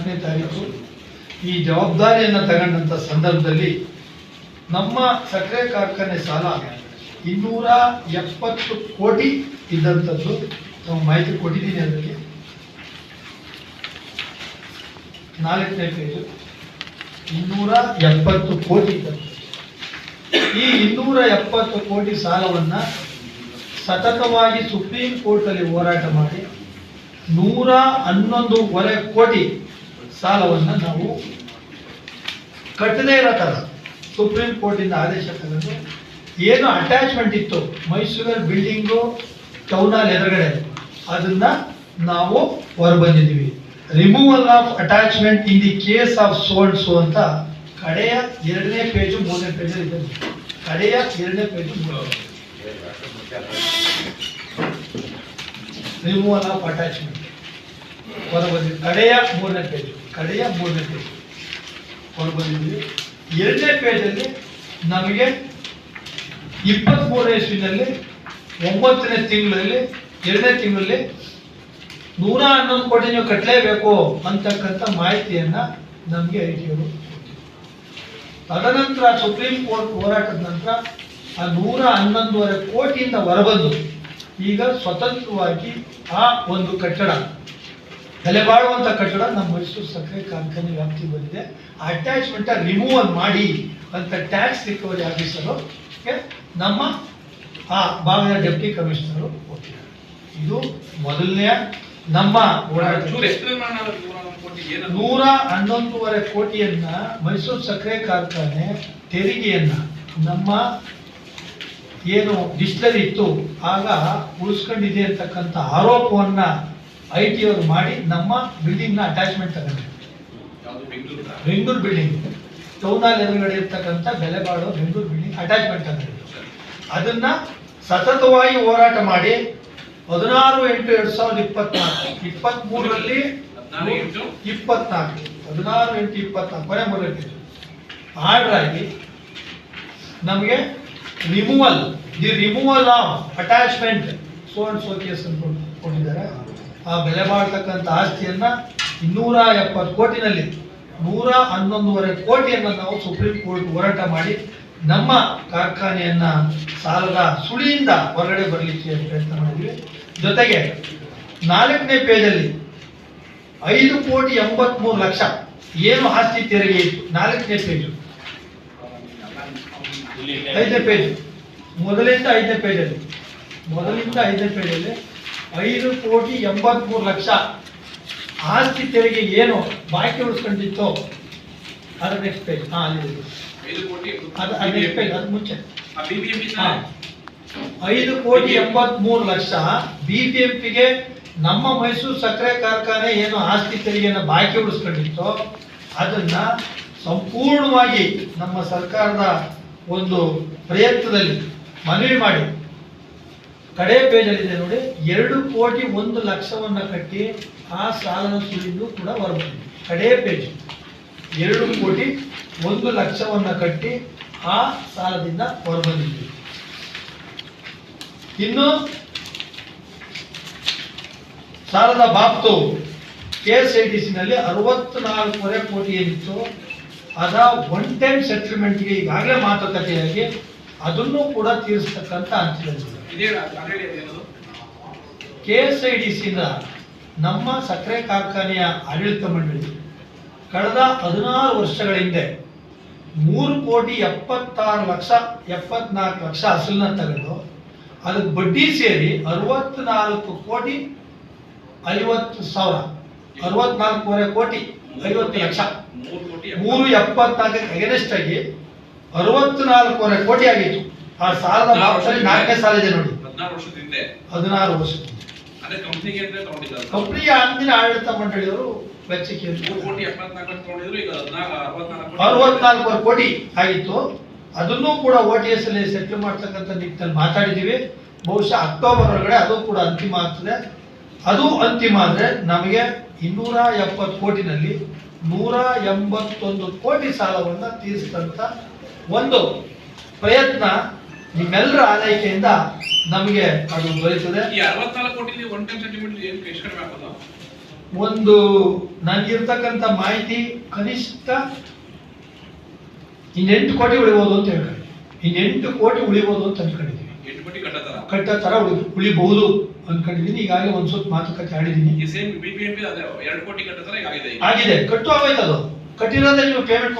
ನಾಲ್ಕನೇ ತಾರೀಕು ಈ ಜವಾಬ್ದಾರಿಯನ್ನು ತಗೊಂಡಂಥ ಸಂದರ್ಭದಲ್ಲಿ ನಮ್ಮ ಸಕ್ಕರೆ ಕಾರ್ಖಾನೆ ಸಾಲ ಇನ್ನೂರ ಎಪ್ಪತ್ತು ಕೋಟಿ ಇದ್ದಂಥದ್ದು ನಾವು ಮಾಹಿತಿ ಕೊಟ್ಟಿದ್ದೀನಿ ಅದರಲ್ಲಿ ನಾಲ್ಕನೇ ಪೇಜು. ಇನ್ನೂರ ಎಪ್ಪತ್ತು ಕೋಟಿ ಈ ಇನ್ನೂರ ಎಪ್ಪತ್ತು ಕೋಟಿ ಸಾಲವನ್ನ ಸತತವಾಗಿ ಸುಪ್ರೀಂ ಕೋರ್ಟಲ್ಲಿ ಹೋರಾಟ ಮಾಡಿ ನೂರ ಹನ್ನೊಂದೂವರೆ ಕೋಟಿ ಸಾಲವನ್ನು ನಾವು ಕಟ್ಟದೇ ಇರೋ ಥರ ಸುಪ್ರೀಂ ಕೋರ್ಟಿಂದ ಆದೇಶ ತಗೊಂಡು ಏನು ಅಟ್ಯಾಚ್ಮೆಂಟ್ ಇತ್ತು, ಮೈಸೂರಲ್ಲಿ ಬಿಲ್ಡಿಂಗು ಟೌನ್ ಹಾಲ್ ಎದುರುಗಡೆ, ಅದನ್ನ ನಾವು ಹೊರಬಂದಿದ್ದೀವಿ. Removal of attachment in the case of sold ಅಂತ ಕಡೆಯ ಎರಡನೇ ಪೇಜು ಮೂರನೇ ಪೇಜು ಇದೆ. ಕಡೆಯ ಎರಡನೇ ಪೇಜು ರಿಮೂವಲ್ ಆಫ್ ಅಟ್ಯಾಚ್ಮೆಂಟ್ ಹೊರಬಂದಿದೆ ಕಡೆಯ ಮೂರನೇ ಪೇಜು ಕಡೆಯ ಮೂರನೇ ಹೊರ ಬಂದಿದ್ದೀವಿ ಎರಡನೇ ಪೇಜಲ್ಲಿ ನಮಗೆ ಇಪ್ಪತ್ತ್ಮೂರನೇ ಇಸ್ವಿನಲ್ಲಿ ಒಂಬತ್ತನೇ ತಿಂಗಳಲ್ಲಿ, ಎರಡನೇ ತಿಂಗಳಲ್ಲಿ ನೂರ ಹನ್ನೊಂದು ಕೋಟಿ ನೀವು ಕಟ್ಟಲೇಬೇಕು ಅಂತಕ್ಕಂಥ ಮಾಹಿತಿಯನ್ನ ನಮಗೆ ಐ ಟಿ ಅವರು ತದನಂತರ ಸುಪ್ರೀಂ ಕೋರ್ಟ್ ಹೋರಾಟದ ನಂತರ ಆ ನೂರ ಹನ್ನೊಂದೂವರೆ ಕೋಟಿಯಿಂದ ಹೊರಬಂದು ಈಗ ಸ್ವತಂತ್ರವಾಗಿ ಆ ಒಂದು ಕಟ್ಟಡ ಬೆಲೆ ಬಾಳುವಂಥ ಕಟ್ಟಡ ನಮ್ಮ ಮೈಸೂರು ಸಕ್ಕರೆ ಕಾರ್ಖಾನೆ ವ್ಯಾಪ್ತಿ ಬಂದಿದೆ. ಆ ಅಟ್ಯಾಚ್ಮೆಂಟ್ ರಿಮೂವಲ್ ಮಾಡಿ ಅಂತ ಟ್ಯಾಕ್ಸ್ ರಿಕವರಿ ಆಫೀಸರು ನಮ್ಮ ಆ ಭಾಗದ ಡೆಪ್ಟಿ ಕಮಿಷನರು ಕೊಟ್ಟಿದ್ದಾರೆ. ಇದು ಮೊದಲನೆಯ ನಮ್ಮ ನೂರ? ಹನ್ನೊಂದೂವರೆ ಕೋಟಿಯನ್ನ ಮೈಸೂರು ಸಕ್ಕರೆ ಕಾರ್ಖಾನೆ ತೆರಿಗೆಯನ್ನ ನಮ್ಮ ಏನು ಡಿಸ್ಟರ್ ಇತ್ತು ಆಗ ಉಳಿಸ್ಕೊಂಡಿದೆ ಅಂತಕ್ಕಂಥ ಆರೋಪವನ್ನ ಐ ಟಿ ಅವರು ಮಾಡಿ ನಮ್ಮ ಬಿಲ್ಡಿಂಗ್ನ ಅಟ್ಯಾಚ್ಮೆಂಟ್ ತಗೊಂಡ್ರು. ಬೆಂಗಳೂರು ಬಿಲ್ಡಿಂಗ್ ಟೌನ್ ಹಾಲ್ ಎದುರುಗಡೆ ಇರ್ತಕ್ಕಂಥ ಬೆಲೆ ಬಾಳೋ ಬೆಂಗಳೂರು ಬಿಲ್ಡಿಂಗ್ ಅಟ್ಯಾಚ್ಮೆಂಟ್ ತಗೊಂಡ್ರು. ಅದನ್ನ ಸತತವಾಗಿ ಹೋರಾಟ ಮಾಡಿ ಹದಿನಾರು ಎಂಟು ಎರಡ್ ಸಾವಿರದ ಇಪ್ಪತ್ನಾಲ್ಕು ಇಪ್ಪತ್ತ್ ಮೂರರಲ್ಲಿ ಹದಿನಾರು ಎಂಟು? ಇಪ್ಪತ್ನಾಲ್ಕು ಹದಿನಾರು ಎಂಟು ಇಪ್ಪತ್ನಾಲ್ಕು ಕೊನೆ ಮೂರಕ್ಕೆ ಆರ್ಡರ್ ಆಗಿ ನಮಗೆ removal the removal of attachment so and so case ಆ ಬೆಲೆ ಬಾಳ್ತಕ್ಕಂಥ ಆಸ್ತಿಯನ್ನ ಇನ್ನೂರ ಎಪ್ಪತ್ತು ಕೋಟಿನಲ್ಲಿ ನೂರ ಹನ್ನೊಂದುವರೆ ಕೋಟಿಯನ್ನು ನಾವು ಸುಪ್ರೀಂ ಕೋರ್ಟ್ ಹೋರಾಟ ಮಾಡಿ ನಮ್ಮ ಕಾರ್ಖಾನೆಯನ್ನ ಸಾಲದ ಸುಳಿಯಿಂದ ಹೊರಗಡೆ ಬರಲಿಕ್ಕೆ ಪ್ರಯತ್ನ ಮಾಡಿದ್ವಿ. ಜೊತೆಗೆ ನಾಲ್ಕನೇ ಪೇಜಲ್ಲಿ ಐದು ಕೋಟಿ ಎಂಬತ್ಮೂರು ಲಕ್ಷ ಏನು ಆಸ್ತಿ ತೆರಿಗೆ ಇತ್ತು? ನಾಲ್ಕನೇ ಪೇಜು. ಐದನೇ ಪೇಜ್. ಮೊದಲಿಂದ ಐದನೇ ಪೇಜಲ್ಲಿ. ಮೊದಲಿಂದ ಐದನೇ ಪೇಜಲ್ಲಿ ಐದು ಕೋಟಿ ಎಂಬತ್ಮೂರು ಲಕ್ಷ. ಆಸ್ತಿ ತೆರಿಗೆ ಏನು ಬಾಕಿ ಉಳಿಸ್ಕೊಂಡಿತ್ತು ಅದರ ನೆಕ್ಸ್ಟ್ ಪೇಜ್ ಹಾಂ ಅಲ್ಲಿ ಇದೆ. ಐದು ಕೋಟಿ ಅದು ನೆಕ್ಸ್ಟ್ ಪೇಜ್ ಅದು ಮುಂಚೆ. ಐದು ಕೋಟಿ ಎಂಬತ್ಮೂರು ಲಕ್ಷ ಬಿಬಿಎಂಪಿಗೆ ನಮ್ಮ ಮೈಸೂರು ಸಕ್ಕರೆ ಕಾರ್ಖಾನೆ ಏನು ಆಸ್ತಿ ತೆರಿಗೆಯನ್ನು ಬಾಕಿ ಉಳಿಸ್ಕೊಂಡಿತ್ತು ಅದನ್ನ ಸಂಪೂರ್ಣವಾಗಿ ನಮ್ಮ ಸರ್ಕಾರದ ಒಂದು ಪ್ರಯತ್ನದಲ್ಲಿ ಮನವಿ ಮಾಡಿ. ಕಡೆ ಪೇಜಲ್ಲಿದೆ ನೋಡಿ, ಎರಡು ಕೋಟಿ ಒಂದು ಲಕ್ಷವನ್ನು ಕಟ್ಟಿ ಆ ಸಾಲದ ಸುಳಿದು ಕೂಡ ಹೊರಬಂದಿದೆ. ಕಡೆ ಪೇಜ್. ಎರಡು ಕೋಟಿ ಒಂದು ಲಕ್ಷವನ್ನು ಕಟ್ಟಿ ಆ ಸಾಲದಿಂದ ಹೊರಬಂದಿದ್ದೀವಿ ಇನ್ನು ಸಾಲದ ಬಾಪ್ತು ಕೆ ಎಸ್ ಐ ಟಿ ಸಿನಲ್ಲಿ ಅರವತ್ನಾಲ್ಕೂವರೆ ಕೋಟಿ ಏನಿತ್ತು, ಅದ ಒನ್ ಟೈಮ್ ಸೆಟಲ್ಮೆಂಟ್ಗೆ ಈಗಾಗಲೇ ಮಾತುಕತೆಯಾಗಿ ಅದನ್ನು ಕೂಡ ತೀರಿಸ್ತಕ್ಕಂಥ ಅದೇನದು? ಕೆ ಎಸ್ ಐ ಡಿ ಸಿಯಿಂದ ನಮ್ಮ ಸಕ್ಕರೆ ಕಾರ್ಖಾನೆಯ ಆಡಳಿತ ಮಂಡಳಿ ಕಳೆದ ಹದಿನಾರು ವರ್ಷಗಳ ಹಿಂದೆ ಮೂರು ಕೋಟಿ ಎಪ್ಪತ್ತಾರು ಲಕ್ಷ ಎಪ್ಪತ್ನಾಲ್ಕು ಲಕ್ಷ ಅಸಲನ್ನ ತಗೊಂಡು ಅದಕ್ಕೆ ಬಡ್ಡಿ ಸೇರಿ ಅರವತ್ನಾಲ್ಕು ಕೋಟಿ ಐವತ್ತು ಸಾವಿರ ಅರವತ್ನಾಲ್ಕೂವರೆ ಕೋಟಿ ಐವತ್ತು ಲಕ್ಷ. ಮೂರು ಎಪ್ಪತ್ನಾಲ್ಕಕ್ಕೆ ಅಗೇನೆಸ್ಟ್ ಆಗಿ ಅರವತ್ನಾಲ್ಕೂವರೆ ಕೋಟಿ ಆಗಿತ್ತು. ಆ ಸಾಲದ ಬಾಬ್ತಲ್ಲಿ ನಾಲ್ಕನೇ ಸಾಲ ಇದೆ ನೋಡಿ. ಹದಿನಾರು ವರ್ಷದ ಹಿಂದೆ ಹದಿನಾರು ವರ್ಷ ಅದೇ ಕಂಪ್ನಿಗೆ ತಗೊಂಡಿದ್ದಾರೆ ಕಂಪನಿಯ ಅಂದಿನ ಆಡಳಿತ ಮಂಡಳಿಯವರು ವೆಚ್ಚಕ್ಕೆ ಮೂರು ಕೋಟಿ ಎಪ್ಪತ್ನಾಲ್ಕು ತಗೊಂಡಿದ್ರು ಈಗ ಅರವತ್ನಾಲ್ಕು ಕೋಟಿ ಆಗಿತ್ತು. ಅದನ್ನು ಕೂಡ ಓ ಟಿ ಎಸ್ ಅಲ್ಲಿ ಸೆಟ್ಲ್ ಮಾಡ್ತಕ್ಕಂಥ ನಿಟ್ಟಿನಲ್ಲಿ ಮಾತಾಡಿದ್ದೀವಿ. ಬಹುಶಃ ಅಕ್ಟೋಬರ್ ಒಳಗಡೆ ಅದು ಕೂಡ ಅಂತಿಮ ಆಗ್ತದೆ. ಅದು ಅಂತಿಮ ಆದ್ರೆ ನಮಗೆ ಇನ್ನೂರ ಎಪ್ಪತ್ತು ಕೋಟಿನಲ್ಲಿ ನೂರ ಎಂಬತ್ತೊಂದು ಕೋಟಿ ಸಾಲವನ್ನು ತೀರಿಸಿದಂಥ ಒಂದು ಪ್ರಯತ್ನ ನಿಮ್ಮೆಲ್ಲರ ಆರೈಕೆಯಿಂದ ನಮಗೆ ಅದು ದೊರೆಯುತ್ತದೆ. ಈ ಅರವತ್ನಾಲ್ಕು ಕೋಟಿ ಒನ್ ಟೈಮ್ ಸೆಂಟಿಮೆಂಟ್ ಏನು ಎಷ್ಟು ಕಡಿಮೆ ಆಗೋದು ಒಂದು ನನಗಿರ್ತಕ್ಕಂಥ ಮಾಹಿತಿ ಕನಿಷ್ಠ ಇನ್ನೆಂಟು ಕೋಟಿ ಉಳಿಬೋದು ಅಂತ ಹೇಳ್ಕೊಂಡಿದ್ವಿ ಇನ್ನೆಂಟು ಕೋಟಿ ಉಳಿಬೋದು ಅಂತ ಅನ್ಕೊಂಡಿದ್ದೀವಿ ಎಂಟು ಕೋಟಿ ಕಟ್ಟತಾರ ಕಟ್ಟ ಥರ ಉಳಿ ಉಳಿಬಹುದು ಅನ್ಕೊಂಡಿದ್ದೀನಿ. ಈಗಾಗಲೇ ಒಂದು ಸ್ವಲ್ಪ ಮಾತುಕತೆ ಆಡಿದ್ದೀನಿ. ಈ same B P M P ಅದೇ ಎರಡು ಕೋಟಿ ಕಟ್ಟತಾರ ಈಗ ಆಗಿದೆ ಆಗಿದೆ. ಕಟ್ಟು ಆಗೋಯ್ತು ಅದು ಕಟ್ಟಿರೋದೇ ನೀವು ಪೇಮೆಂಟ್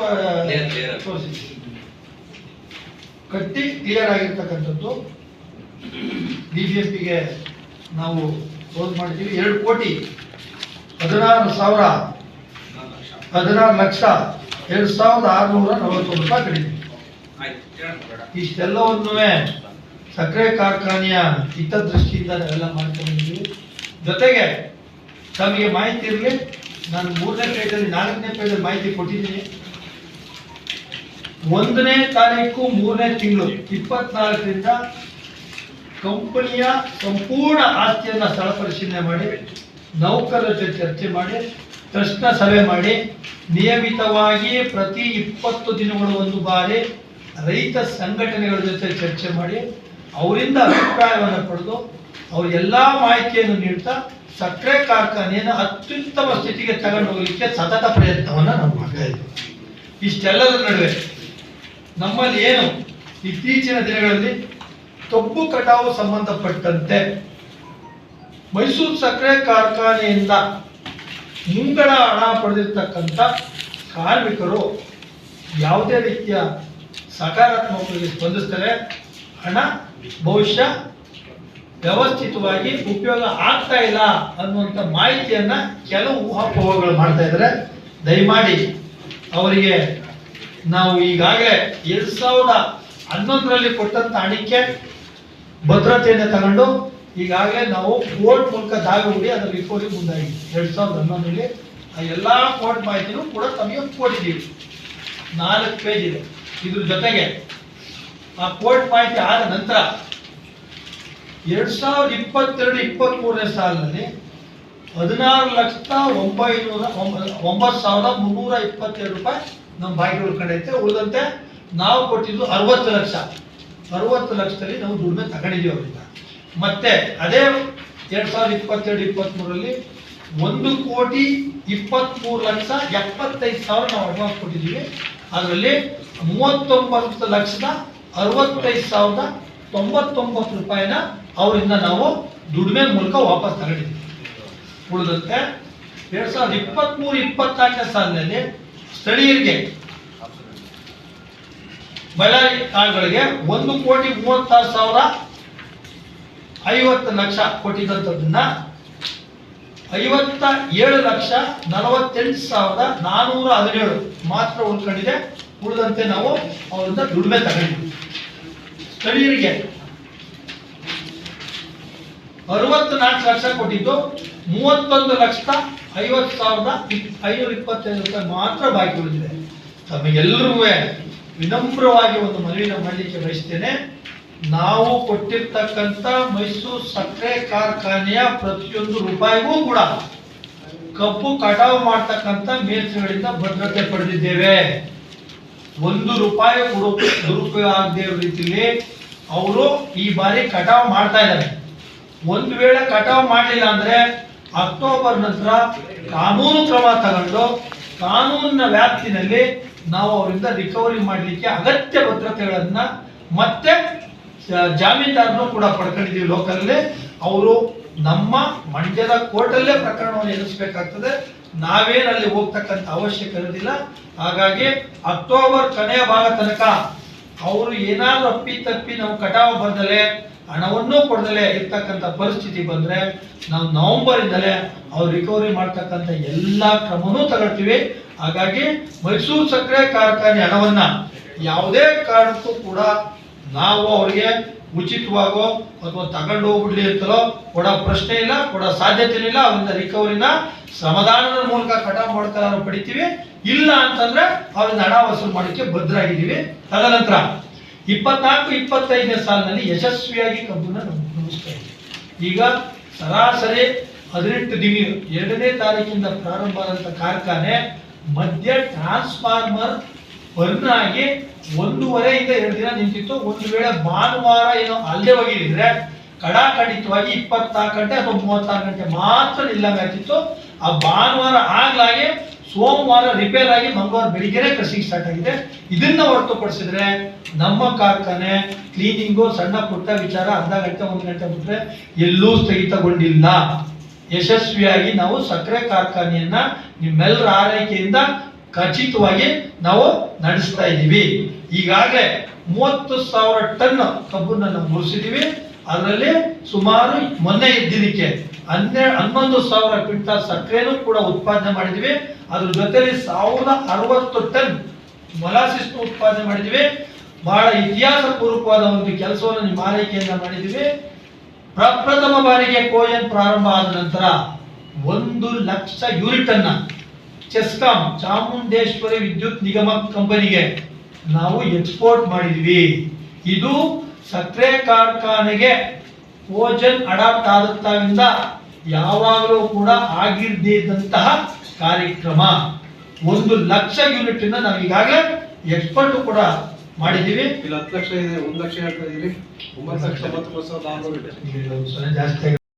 ತೋರಿಸಿದ್ದೀನಿ ಕಟ್ಟಿ ಕ್ಲಿಯರ್ ಆಗಿರ್ತಕ್ಕಂಥದ್ದು. ಬಿ ಜೆ ಪಿಗೆ ನಾವು ಫೋನ್ ಮಾಡ್ತೀವಿ. ಎರಡು ಕೋಟಿ ಹದಿನಾರು ಸಾವಿರ, ಹದಿನಾರು ಲಕ್ಷ ಎರಡು ಸಾವಿರದ ಆರುನೂರ ನಲವತ್ತೊಂದು ರೂಪಾಯಿ ಕಡಿಮೆ ಇಷ್ಟೆಲ್ಲವನ್ನು ಸಕ್ಕರೆ ಕಾರ್ಖಾನೆಯ ಹಿತದೃಷ್ಟಿಯಿಂದ ನಾವೆಲ್ಲ ಮಾಡ್ಕೊಂಡಿದ್ದೀವಿ. ಜೊತೆಗೆ ತಮಗೆ ಮಾಹಿತಿ ಇರಲಿ, ನಾನು ಮೂರನೇ ಪೇಜಲ್ಲಿ, ನಾಲ್ಕನೇ ಪೇಜಲ್ಲಿ ಮಾಹಿತಿ ಕೊಟ್ಟಿದ್ದೀನಿ. ಒಂದನೇ ತಾರೀಕು ಮೂರನೇ ತಿಂಗಳು ಇಪ್ಪತ್ನಾಲ್ಕರಿಂದ ಕಂಪನಿಯ ಸಂಪೂರ್ಣ ಆಸ್ತಿಯನ್ನು ಸ್ಥಳ ಪರಿಶೀಲನೆ ಮಾಡಿ, ನೌಕರರ ಜೊತೆ ಚರ್ಚೆ ಮಾಡಿ ಟ್ರಸ್ಟ್ನ ಸಭೆ ಮಾಡಿ, ನಿಯಮಿತವಾಗಿ ಪ್ರತಿ ಇಪ್ಪತ್ತು ದಿನಗಳು ಒಂದು ಬಾರಿ ರೈತ ಸಂಘಟನೆಗಳ ಜೊತೆ ಚರ್ಚೆ ಮಾಡಿ, ಅವರಿಂದ ಅಭಿಪ್ರಾಯವನ್ನು ಪಡೆದು ಅವ್ರ ಎಲ್ಲ ಮಾಹಿತಿಯನ್ನು ನೀಡ್ತಾ ಸಕ್ಕರೆ ಕಾರ್ಖಾನೆಯನ್ನು ಅತ್ಯುತ್ತಮ ಸ್ಥಿತಿಗೆ ತಗೊಂಡು ಹೋಗಲಿಕ್ಕೆ ಸತತ ಪ್ರಯತ್ನವನ್ನು ನಾವು ಮಾಡ್ತಾ ಇದ್ದೀವಿ ಇಷ್ಟೆಲ್ಲದರ ನಡುವೆ ನಮ್ಮಲ್ಲಿ ಏನು ಇತ್ತೀಚಿನ ದಿನಗಳಲ್ಲಿ ತಪ್ಪು ಕಟಾವು ಸಂಬಂಧಪಟ್ಟಂತೆ ಮೈಸೂರು ಸಕ್ಕರೆ ಕಾರ್ಖಾನೆಯಿಂದ ಮುಂಗಡ ಹಣ ಪಡೆದಿರ್ತಕ್ಕಂಥ ಕಾರ್ಮಿಕರು ಯಾವುದೇ ರೀತಿಯ ಸಕಾರಾತ್ಮಕವಾಗಿ ಸ್ಪಂದಿಸ್ತಾರೆ, ಹಣ ಬಹುಶಃ ವ್ಯವಸ್ಥಿತವಾಗಿ ಉಪಯೋಗ ಆಗ್ತಾ ಇಲ್ಲ ಅನ್ನುವಂಥ ಮಾಹಿತಿಯನ್ನ ಕೆಲವು ಊಹಾಪೋಹಗಳು ಮಾಡ್ತಾ ಇದ್ದಾರೆ. ದಯಮಾಡಿ ಅವರಿಗೆ ನಾವು ಈಗಾಗಲೇ ಎರಡ್ ಸಾವಿರದ ಹನ್ನೊಂದರಲ್ಲಿ ಕೊಟ್ಟಂತ ಅಣಿಕೆ ಭದ್ರತೆಯನ್ನು ತಗೊಂಡು ಈಗಾಗಲೇ ನಾವು ಕೋರ್ಟ್ ಮೂಲಕ ದಾಗ ಅದರ ರಿಕವರಿ ಮುಂದಾಗಿದೆ ಎರಡ್ ಸಾವಿರದ ಹನ್ನೊಂದರಲ್ಲಿ ಆ ಎಲ್ಲ ಕೋರ್ಟ್ ಮಾಹಿತಿನೂ ಕೂಡ ತಮಗೆ ಕೊಟ್ಟಿದ್ದೀವಿ. ನಾಲ್ಕು ಪೇಜ್ ಇದೆ. ಇದ್ರ ಜೊತೆಗೆ ಆ ಕೋರ್ಟ್ ಮಾಹಿತಿ ಆದ ನಂತರ ಎರಡ್ ಸಾವಿರದ ಇಪ್ಪತ್ತೆರಡು ಇಪ್ಪತ್ತ್ ಮೂರನೇ ಸಾಲಿನಲ್ಲಿ ಹದಿನಾರು ಲಕ್ಷದ ಒಂಬೈನೂರ ಒಂಬ- ಒಂಬತ್ತು ಸಾವಿರದ ಮುನ್ನೂರ ಇಪ್ಪತ್ತೆರಡು ರೂಪಾಯಿ ನಮ್ಮ ಬಾಕಿ ಉಳ್ಕೊಂಡೈತೆ, ಉಳಿದಂತೆ ನಾವು ಕೊಟ್ಟಿದ್ದು ಅರವತ್ತು ಲಕ್ಷ. ಅರವತ್ತು ಲಕ್ಷದಲ್ಲಿ ನಾವು ದುಡಿಮೆ ತಗೊಂಡಿದ್ದೀವಿ ಅವರಿಂದ. ಮತ್ತೆ ಅದೇ ಎರಡ್ ಸಾವಿರದ ಇಪ್ಪತ್ತೆರಡು ಇಪ್ಪತ್ತ್ ಮೂರರಲ್ಲಿ ಒಂದು ಕೋಟಿ ಇಪ್ಪತ್ಮೂರು ಲಕ್ಷ ಎಪ್ಪತ್ತೈದು ಸಾವಿರ ನಾವು ಅಡ್ವಾನ್ಸ್ ಕೊಟ್ಟಿದ್ದೀವಿ. ಅದರಲ್ಲಿ ಮೂವತ್ತೊಂಬತ್ತು ಲಕ್ಷದ ಅರವತ್ತೈದು ಸಾವಿರದ ತೊಂಬತ್ತೊಂಬತ್ತು ರೂಪಾಯಿನ ಅವರಿಂದ ನಾವು ದುಡಿಮೆ ಮೂಲಕ ವಾಪಸ್ ತಗೊಂಡಿದ್ದೀವಿ. ಉಳಿದಂತೆ ಎರಡ್ ಸಾವಿರದ ಇಪ್ಪತ್ಮೂರು, ಇಪ್ಪತ್ನಾಲ್ಕನೇ ಸಾಲಿನಲ್ಲಿ ಸ್ಥಳೀಯರಿಗೆ ಬಳ್ಳಾರಿ ಕಾಳುಗಳಿಗೆ ಒಂದು ಕೋಟಿ ಮೂವತ್ತಾರು ಸಾವಿರ ಐವತ್ತು ಲಕ್ಷ ಕೊಟ್ಟಿದ್ದಂಥದ್ದನ್ನ ಐವತ್ತ ಏಳು ಲಕ್ಷ ನಲವತ್ತೆಂಟು ಸಾವಿರದ ನಾನೂರ ಹದಿನೇಳು ಮಾತ್ರ ಉಳ್ಕೊಂಡಿದೆ. ಉಳಿದಂತೆ ನಾವು ಅವರಿಂದ ದುಡಿಮೆ ತಗೊಂಡಿದ್ವಿ ಸ್ಥಳೀಯರಿಗೆ ಅರವತ್ತು ನಾಲ್ಕು ಲಕ್ಷ ಕೊಟ್ಟಿದ್ದು, ಮೂವತ್ತೊಂದು ಲಕ್ಷದ ಐವತ್ತು ಸಾವಿರದ ಐನೂರ ಇಪ್ಪತ್ತೈದು ರೂಪಾಯಿ ಮಾತ್ರ ಬಾಕಿ ಉಳಿದಿದೆ. ತಮಗೆಲ್ಲರಿಗೂ ವಿನಮ್ರವಾಗಿ ಒಂದು ಮನವಿನ ಮಾಡಲಿಕ್ಕೆ ಬಯಸ್ತೇನೆ. ನಾವು ಕೊಟ್ಟಿರ್ತಕ್ಕಂಥ ಮೈಸೂರು ಸಕ್ಕರೆ ಕಾರ್ಖಾನೆಯ ಪ್ರತಿಯೊಂದು ರೂಪಾಯಿಗೂ ಕೂಡ ಕಬ್ಬು ಕಟಾವು ಮಾಡ್ತಕ್ಕಂಥ ಮೇಸ್ತ್ರಿಗಳಿಂದ ಭದ್ರತೆ ಪಡೆದಿದ್ದೇವೆ. ಒಂದು ರೂಪಾಯಿ ದುರುಪಯೋಗ ಆಗದೆ ಇರೋ ರೀತಿಯಲ್ಲಿ ಅವರು ಈ ಬಾರಿ ಕಟಾವು ಮಾಡ್ತಾ ಇದ್ದಾರೆ. ಒಂದು ವೇಳೆ ಕಟಾವು ಮಾಡಲಿಲ್ಲ ಅಂದ್ರೆ ಅಕ್ಟೋಬರ್ ನಂತರ ಕಾನೂನು ಕ್ರಮ ತಗೊಂಡು ಕಾನೂನಿನ ವ್ಯಾಪ್ತಿನಲ್ಲಿ ನಾವು ಅವರಿಂದ ರಿಕವರಿ ಮಾಡಲಿಕ್ಕೆ ಅಗತ್ಯ ಭದ್ರತೆಗಳನ್ನ ಮತ್ತೆ ಜಾಮೀನ್ದಾರನು ಕೂಡ ಪಡ್ಕೊಂಡಿದ್ದೀವಿ ಲೋಕಲ್ಲಿ ಅವರು ನಮ್ಮ ಮಂಡ್ಯದ ಕೋರ್ಟಲ್ಲೇ ಪ್ರಕರಣವನ್ನು ಎದುರಿಸಬೇಕಾಗ್ತದೆ. ನಾವೇನಲ್ಲಿ ಹೋಗ್ತಕ್ಕಂಥ ಅವಶ್ಯಕ ಇರೋದಿಲ್ಲ. ಹಾಗಾಗಿ ಅಕ್ಟೋಬರ್ ಕೊನೆಯ ಭಾಗ ತನಕ ಅವರು ಏನಾದರೂ ಅಪ್ಪಿ ತಪ್ಪಿ ನಾವು ಕಟಾವು ಬಂದಲೆ ಹಣವನ್ನೂ ಕೊಡದಲೇ ಇರ್ತಕ್ಕಂಥ ಪರಿಸ್ಥಿತಿ ಬಂದ್ರೆ ನಾವು ನವಂಬರಿಂದಲೇ ಅವ್ರು ರಿಕವರಿ ಮಾಡ್ತಕ್ಕಂಥ ಎಲ್ಲಾ ಕ್ರಮನೂ ತಗೊಳ್ತೀವಿ. ಹಾಗಾಗಿ ಮೈಸೂರು ಸಕ್ಕರೆ ಕಾರ್ಖಾನೆ ಹಣವನ್ನು ಯಾವುದೇ ಕಾರಣಕ್ಕೂ ಕೂಡ ನಾವು ಅವರಿಗೆ ಉಚಿತವಾಗೋ ಅಥವಾ ತಗೊಂಡು ಹೋಗ್ಬಿಡ್ಲಿ ಅಂತಲೋ ಕೊಡೋ ಪ್ರಶ್ನೆ ಇಲ್ಲ, ಕೊಡೋ ಸಾಧ್ಯತೆ ಇಲ್ಲ. ಅವರಿಂದ ರಿಕವರಿನ ಸಮಾಧಾನದ ಮೂಲಕ ಕಟಾವು ಮಾಡ್ತಾರೆ ಪಡಿತೀವಿ. ಇಲ್ಲ ಅಂತಂದ್ರೆ ಅವರಿಂದ ಹಣ ವಸೂಲು ಮಾಡಲಿಕ್ಕೆ ಭದ್ರಾಗಿದ್ದೀವಿ. ತದನಂತರ ಇಪ್ಪತ್ನಾಲ್ಕು, ಇಪ್ಪತ್ತೈದನೇ ಸಾಲಿನಲ್ಲಿ ಯಶಸ್ವಿಯಾಗಿ ಕಬ್ಬನ್ನ ನಾವು ಇದೆ ಈಗ ಸರಾಸರಿ ಹದಿನೆಂಟು ದಿನ, ಎರಡನೇ ತಾರೀಕಿಂದ ಪ್ರಾರಂಭ ಆದಂತ ಕಾರ್ಖಾನೆ ಮಧ್ಯ ಟ್ರಾನ್ಸ್ಫಾರ್ಮರ್ ಬರ್ನ್ ಆಗಿ ಒಂದೂವರೆಯಿಂದ ಎರಡು ದಿನ ನಿಂತಿತ್ತು. ಒಂದು ವೇಳೆ ಭಾನುವಾರ ಏನೋ ಅಲ್ಲೇ ಹೋಗಿದ್ರೆ ಕಡಾಖಂಡಿತವಾಗಿ ಇಪ್ಪತ್ತಾರು ಗಂಟೆ ಅಥವಾ ಮೂವತ್ತಾರು ಗಂಟೆ ಮಾತ್ರ ನಿಲ್ಲಂಗಾಗ್ತಿತ್ತು ಆ ಭಾನುವಾರ ಆಗ್ಲಾಗೆ ಸೋಮವಾರ ರಿಪೇರ್ ಆಗಿ ಮಂಗಳವಾರ ಬೆಳಿಗ್ಗೆನೆ ಕಸಿಗೆ ಸ್ಟಾರ್ಟ್ ಆಗಿದೆ. ಇದನ್ನ ಹೊರತುಪಡಿಸಿದ್ರೆ ನಮ್ಮ ಕಾರ್ಖಾನೆ ಕ್ಲೀನಿಂಗು ಸಣ್ಣ ಪುಟ್ಟ ವಿಚಾರ ಅರ್ಧ ಗಂಟೆ, ಒಂದು ಗಂಟೆ ಬಿಟ್ಟರೆ ಎಲ್ಲೂ ಸ್ಥಗಿತಗೊಂಡಿಲ್ಲ. ಯಶಸ್ವಿಯಾಗಿ ನಾವು ಸಕ್ಕರೆ ಕಾರ್ಖಾನೆಯನ್ನ ನಿಮ್ಮೆಲ್ಲರ ಆರೈಕೆಯಿಂದ ಖಚಿತವಾಗಿ ನಾವು ನಡೆಸ್ತಾ ಇದ್ದೀವಿ. ಈಗಾಗಲೇ ಮೂವತ್ತು ಸಾವಿರ ಟನ್ ಕಬ್ಬನ್ನ ನಾವು ಮುರಿಸಿದೀವಿ. ಅದರಲ್ಲಿ ಸುಮಾರು ಮೊನ್ನೆ ಇದ್ದಿದ್ದಕ್ಕೆ ಹನ್ನೆರಡು ಹನ್ನೊಂದು ಸಾವಿರ ಕ್ವಿಂಟಲ್ ಸಕ್ಕರೆನೂ ಕೂಡ ಉತ್ಪಾದನೆ ಮಾಡಿದ್ವಿ. ಅದ್ರ ಜೊತೆಲಿ ಸಾವಿರದ ಅರವತ್ತು ಟನ್ ಮೊಲಾಸಿಸ್ ಉತ್ಪಾದನೆ ಮಾಡಿದ್ವಿ. ಬಹಳ ಇತಿಹಾಸ ಪೂರ್ವಕವಾದ ಒಂದು ಕೆಲಸವನ್ನು ನಿಮ್ಮ ಆರೈಕೆಯನ್ನ ಮಾಡಿದ್ವಿ. ಪ್ರಪ್ರಥಮ ಬಾರಿಗೆ ಕೋಯನ್ ಪ್ರಾರಂಭ ಆದ ನಂತರ ಒಂದು ಲಕ್ಷ ಯೂನಿಟ್ ಅನ್ನ ಚೆಸ್ಕಾಂ ಚಾಮುಂಡೇಶ್ವರಿ ವಿದ್ಯುತ್ ನಿಗಮ ಕಂಪನಿಗೆ ನಾವು ಎಕ್ಸ್ಪೋರ್ಟ್ ಮಾಡಿದ್ವಿ. ಇದು ಸಕ್ಕರೆ ಕಾರ್ಖಾನೆಗೆ ಓಜನ್ ಅಡಾಪ್ಟ್ ಆಗುತ್ತಾವಿಂದ ಯಾವಾಗಲೂ ಕೂಡ ಆಗಿರ್ದಿದ್ದಂತಹ ಕಾರ್ಯಕ್ರಮ. ಒಂದು ಲಕ್ಷ ಯೂನಿಟ್ ನಾವು ಈಗಾಗಲೇ ಎಕ್ಸ್ಪರ್ಟ್ ಕೂಡ ಮಾಡಿದ್ದೀವಿ. ಇಲ್ಲಿ ಹತ್ತು ಲಕ್ಷ ಇದೆ ಒಂದು ಲಕ್ಷ ಹೇಳ್ತಾ ಇದೀವಿ ಒಂಬತ್ತು ಲಕ್ಷ ಒಂಬತ್ತು ಸಾವಿರದ ಜಾಸ್ತಿ.